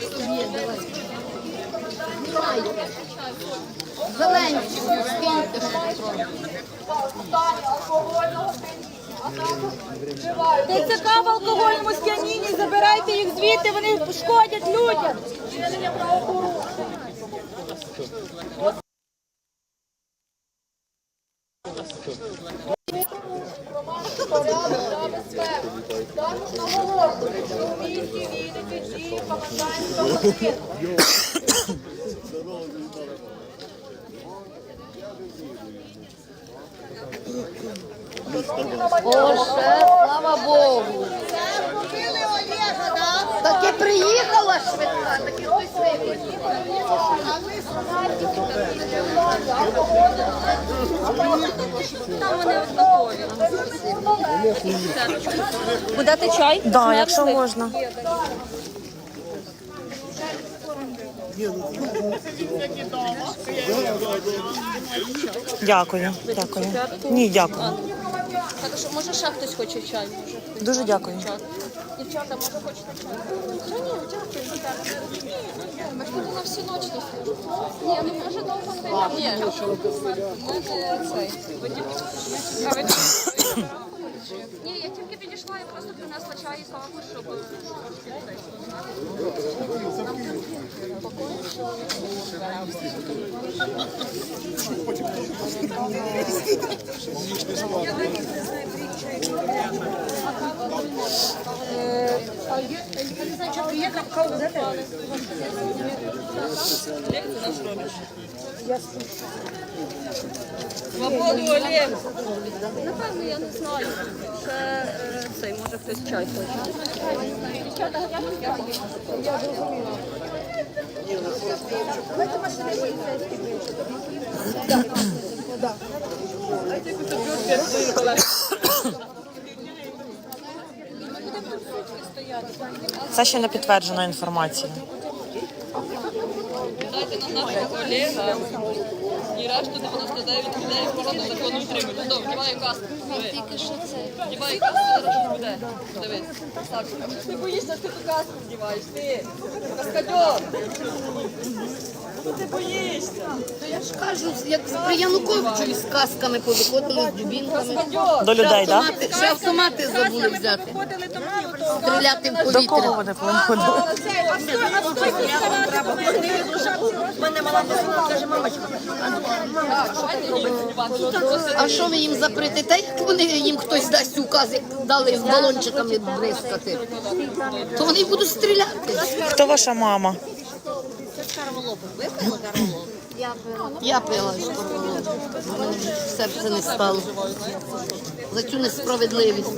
Собі давай. Зеленський, скиньте, трохи. ТЦК в алкогольному сп'янінні, забирайте їх звідти, вони шкодять людям. Боже, слава Богу. Так і приїхала швидка, так і хтось виїхав. Будете чай? Да, якщо можна. Дякую, дякую. Ні, дякую. Так, що може ще хтось хоче чай? Може. Дуже дякую. Дівчата, може хочете чай? Та ні, дякую. Ні, ми ж тут на всю не сидимо. Ні, ну може довго стояти. Ні, може цей. А ви Ні, я тільки підійшла і просто принесла чай і каву, щоб Свободу, Олег! Напевно, я не знаю. Ще е, цей, може хтось чай хоче. Це ще не підтверджена інформація. Дайте нам нашого Олега і решту 99 людей породу закону утримують. Ну, добре, вдівай каску. Тільки що це. Вдівай каску, зараз буде. Дивись. Ти боїшся, що ти ту каску вдіваєш. Ти, каскадьор. Ну ти боїшся. Я ж кажу, як при Януковичу з касками повиходили, з дубінками. Каскадьор. До людей, так? Ще автомати забули взяти. Стріляти в До кого вони приходили? А що ви їм запретите? Як вони їм хтось дасть указ, як дали з балончиками бризкати, то вони будуть стріляти. Хто ваша мама? Я пила корвалолом. У мене серце не стало. За цю несправедливість.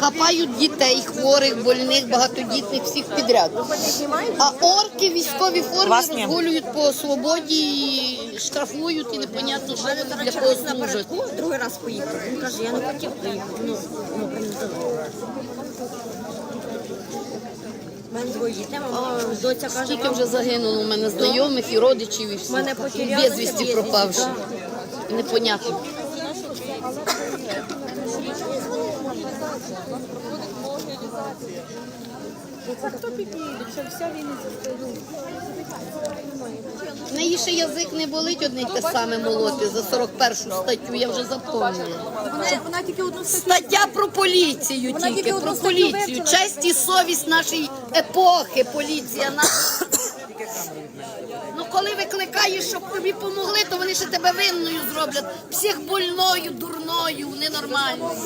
Хапають дітей, хворих, больних, багатодітних, всіх підряд. А орки в військовій формі розгулюють по свободі, і штрафують і непонятно, що вони для кого служать. Другий раз поїхав. Він каже, я не хотів приїхати. Ну, воно. У мене двоє дітей, мама, доця каже, Скільки вже загинуло у мене знайомих і родичів, і всіх. Мене потеряли, безвісті безвісті, пропавши. Непонятно. В неї ще язик не болить одне й те саме молоти за 41 статтю, я вже запомнила. Вона, вона тільки одну Стаття про поліцію Вона тільки, тільки про одну статтю поліцію. вивчила. Честь і совість нашої епохи, поліція. наша. Коли викликаєш, щоб тобі помогли, то вони ще тебе винною зроблять. Психбольною, дурною, ненормальною.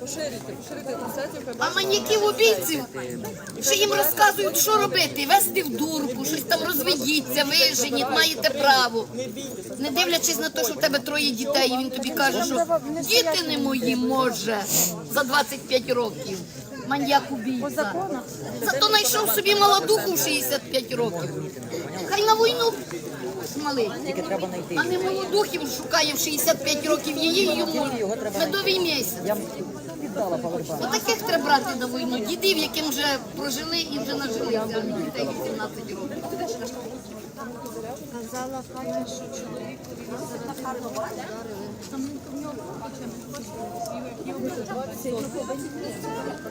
Поширюйте, поширюйте трансляцію. А маньяків убійців, що їм розказують, що робити, вести в дурку, щось там розведіться, виженіть, маєте право. Не дивлячись на те, що в тебе троє дітей, і він тобі каже, що діти не мої може за 25 років. Маньяк убійця. Зато знайшов собі молодуху в 65 років. Хай на війну смалить. А не молодухів шукає в 65 років її і йому медовий місяць. Отаких треба брати на війну. Дідів, яким вже прожили і вже а не дітей 18 років. Казала що чоловік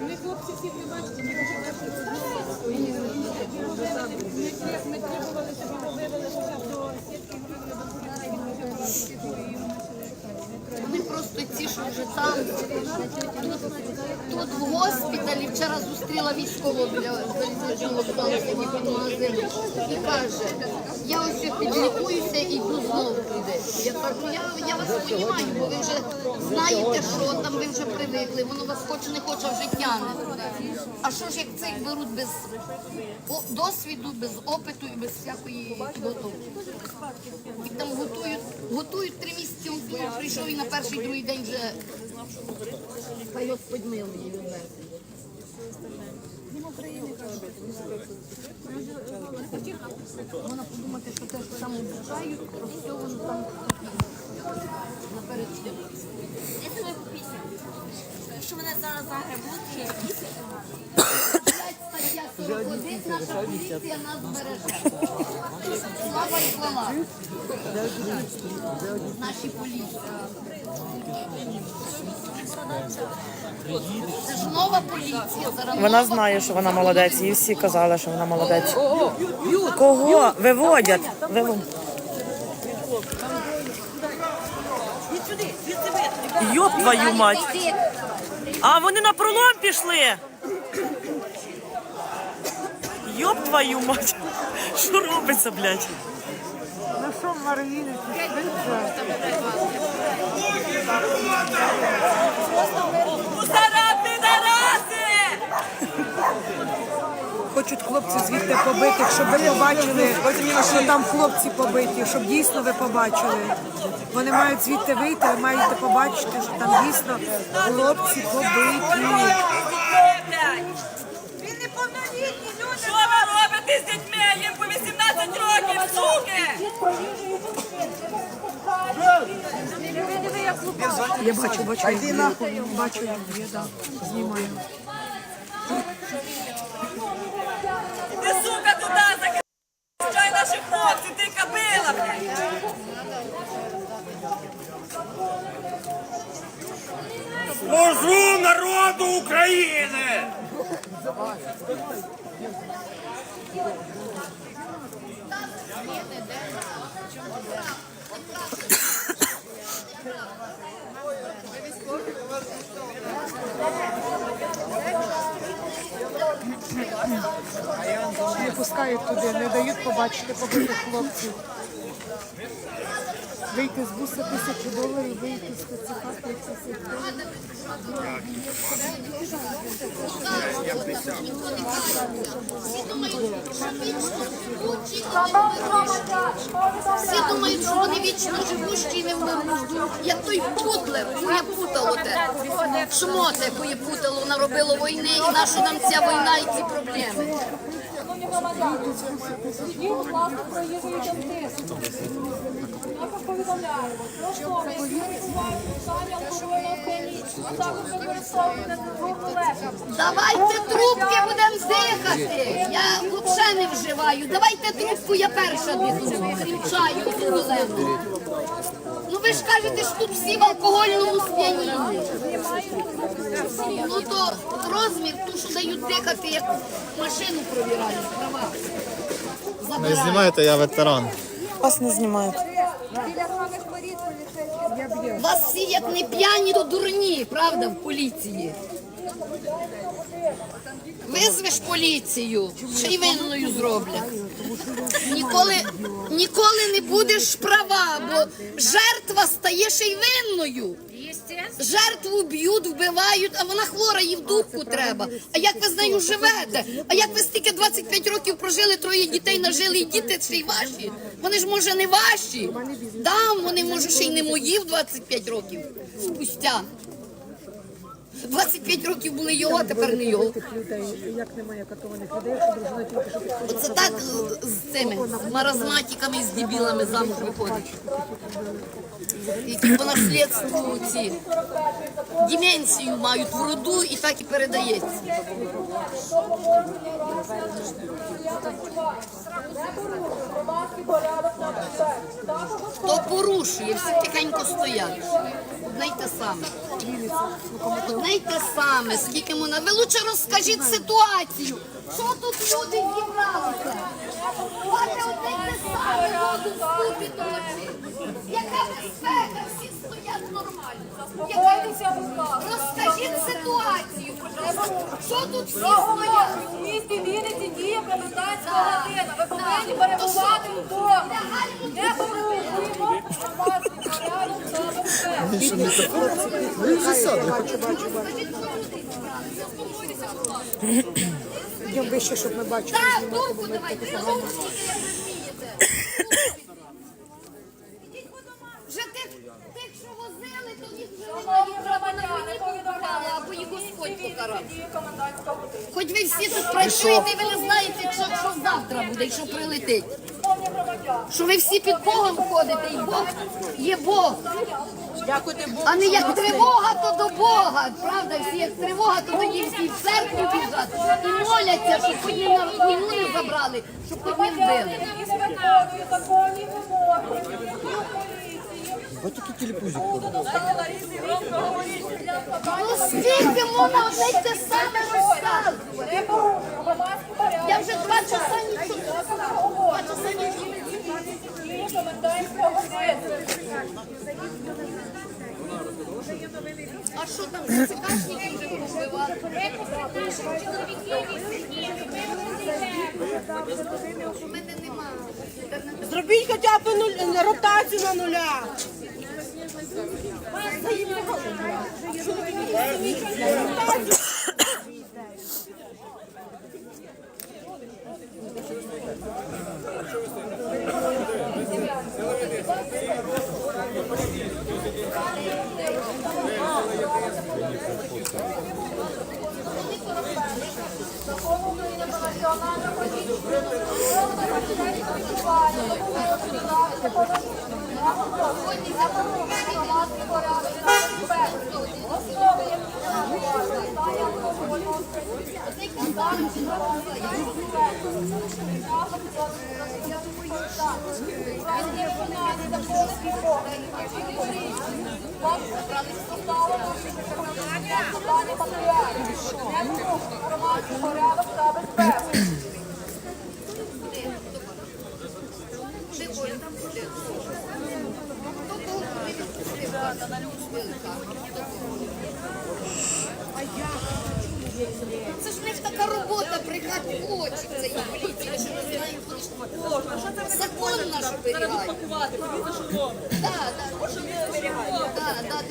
ми хлопці всі ви бачите, ми вже. Ми требували, щоб його вивели хоча до сітки, до поліції, хоча то ці, що вже там, тут, в госпіталі вчора зустріла військового біля залізничного станції і каже, я ось підлікуюся і йду знову туди. Я кажу, я, я вас розумію, бо ви вже знаєте, що там, ви вже привикли, воно вас хоче, не хоче, а вже тяне. А що ж як цих беруть без досвіду, без опиту і без всякої підготовки? І там готують, готують три місяці, він прийшов і на перший другий день вже хай Господь милує людей. Він України каже, Можна подумати, що те, що там обучають, то все воно там наперед йде. Що мене зараз загребуть, Стаття 41, наша поліція нас береже. Слава і хвала. Наші поліції. Це ж нова поліція. Зараз Вона знає, що вона молодець, і всі казали, що вона молодець. Кого? Виводять. Виводять. Йоп твою мать. А вони на пролом пішли. Йоп твою мать. Що робиться, блядь? Хочуть хлопці звідти побити, щоб ви побачили, що там хлопці побиті, щоб дійсно ви побачили. Вони мають звідти вийти, ви маєте побачити, що там дійсно хлопці побиті. Що ви Я бачу, бачу, як бачу, як є, да. знімаю. Ти, сука, туди захищай наших хлопців, ти кабила, блядь! Служу народу України! Не пускають туди, не дають побачити побитих хлопців. Вийти з буса тисячу доларів, вийти з 30 доларів. Всі думають, що вони вічно живущі і не вмруть. Як той путлер, моє путало те. Шмоте, якої путало наробило війни, і наша нам ця війна і ці проблеми. Шановні громадяни, тоді, будь ласка, проїжджують тиск. Повідомляємо, що. Давайте трубки будемо дихати. Я взагалі не вживаю. Давайте трубку, я перша дихну. Крім чаю зеленого. Ну ви ж кажете, що тут всі в алкогольному сп'янінні. Ну то розмір, ту, що дають дихати, як машину провірають, права. Не знімайте, я ветеран. Вас не знімають. Вас всі як не п'яні, то дурні, правда, в поліції. Визвеш поліцію, ще й винною зроблять. Ніколи, ніколи не будеш права, бо жертва стає ще й винною. Жертву б'ють, вбивають, а вона хвора, їй в духу треба. А як ви з нею живете? А як ви стільки 25 років прожили, троє дітей нажили, і діти ще й ваші? Вони ж може не ваші. Да, вони може ще й не мої в 25 років спустя. 25 років були його, а тепер не його. Як немає катованих людей. Оце так е, з цими з маразматиками і з дебілами замуж виходить. Які по наслідству ці деменцію мають в роду і так і передається. Хто порушує, всі тихенько стоять. Одне й те саме. Одне й те саме, скільки можна. Ви лучше розкажіть ситуацію. Що тут люди зібралися? Бачите, одне те саме, воду вступі до очі. Яка безпека, всі стоять нормально. Яка безпека? Розкажіть ситуацію. Що тут всі стоять? В місті Вінниці діє комендантська година. Ви повинні перебувати вдома. Не бачу, бачу. Йдемо вище, щоб ми бачили. Так, думку давайте, на думку скільки як ви вмієте. Вже тих, тих, що возили, то їх вже немає мені повідомляли, або їх Господь покарав. Хоч ви всі тут працюєте, ви не знаєте, що, що завтра буде і що прилетить. Що ви всі під Богом ходите, і Бог є Бог. А не як тривога, то до Бога. Правда, всі як тривога, то тоді всі в церкву біжать і моляться, щоб хоч не на війну не забрали, щоб хоч не вбили. виконують законні вимоги. Ну скільки можна одне й те саме розказувати? Я вже два часа нічого. Два часа нічого. А що там ЦКшники вже повбивали? У мене немає. Зробіть хоча б ротацію на нуля. Громадський 지금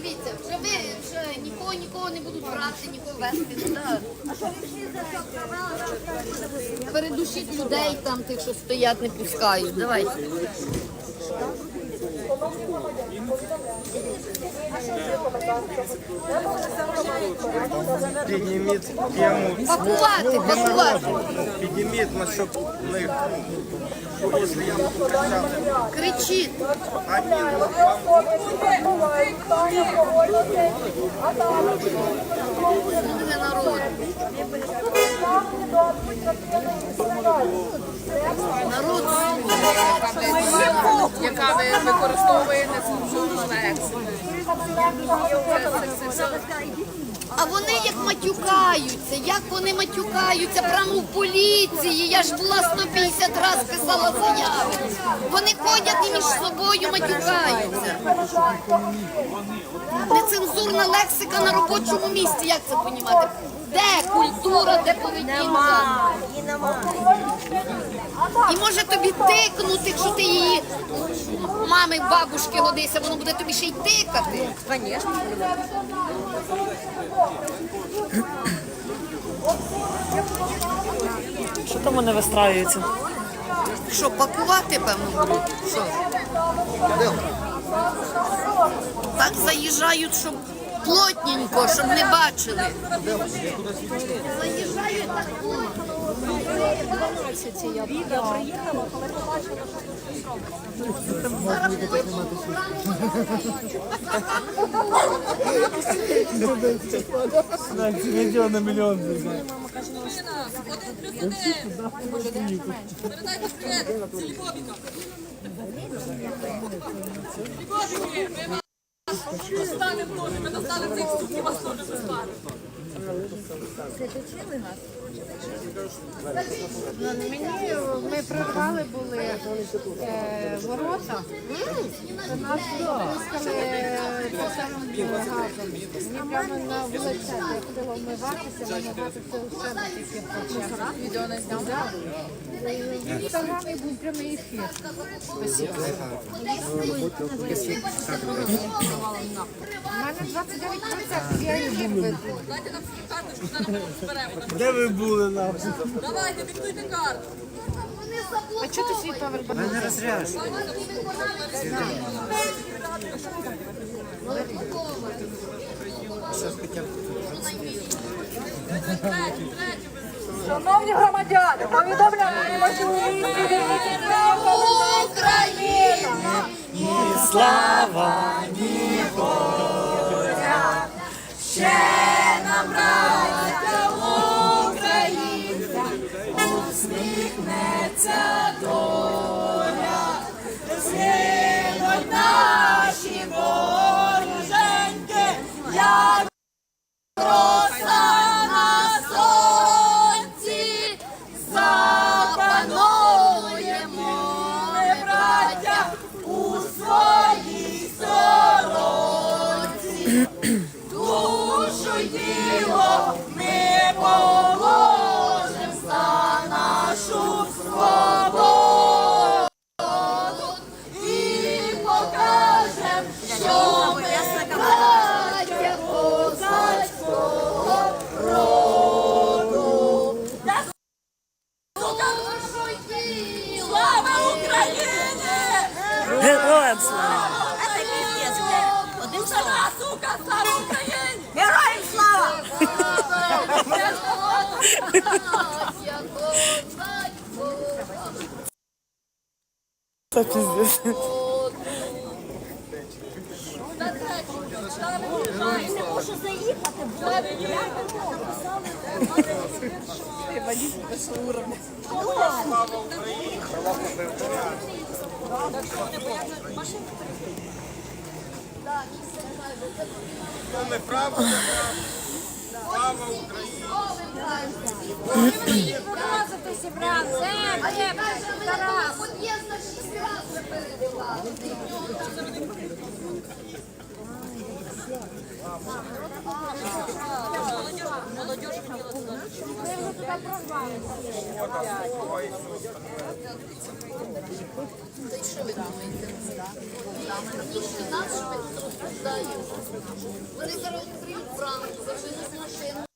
Дивіться, вже нікого не будуть брати, нікого вести. Передушіть людей там, тих, що стоять, не пускають. Давайте. Підніміть тему, Пакувати, пакувати. підніміть, на щоб в них, якщо я буду кричати, Кричіть. Слуги народу. Народ яка ви використовує нецензурну лексику. А вони як матюкаються, як вони матюкаються прямо в поліції. Я ж була 150 разів писала заяви. Вони ходять і між собою матюкаються. Нецензурна лексика на робочому місці. Як це понімати? Де культура, де поведінка? І може тобі тикнути, якщо ти її мами, бабушки годися, воно буде тобі ще й тикати. Що там вони вистраюються? Що, пакувати, певно. Що? Так заїжджають, щоб плотненько, щоб не бачили. Заїжджають так плотно. Зараз плотно відео на мільйон займає. Передайте привіт, це Львовіка. Львовіки, ми вас достанемо теж, ми достанемо цих суків, вас теж достанемо. Ну, Мені ми прорвали були е, ворота, нас випускали посадом газом. Мені прямо на вулиці, я ходила вмиватися, вимивати це у себе тільки почав. Відео не зняв? В інстаграмі був прямий ефір. У мене 29%, я їх веду. Де ви були нам? Давайте, диктуйте карту. А чого ти свій павер банан? Шановні громадяни, повідомляємо, що у місті Вінниці приїхала Україна. Це піздець. Можу заїхати, бо я написали. Хто не правда, слава Україні! Тарас. От є за шість разів перебивали. Та й що ви думаєте? Більше нас, що. Вони зараз відкриють бранку, зажили з машини.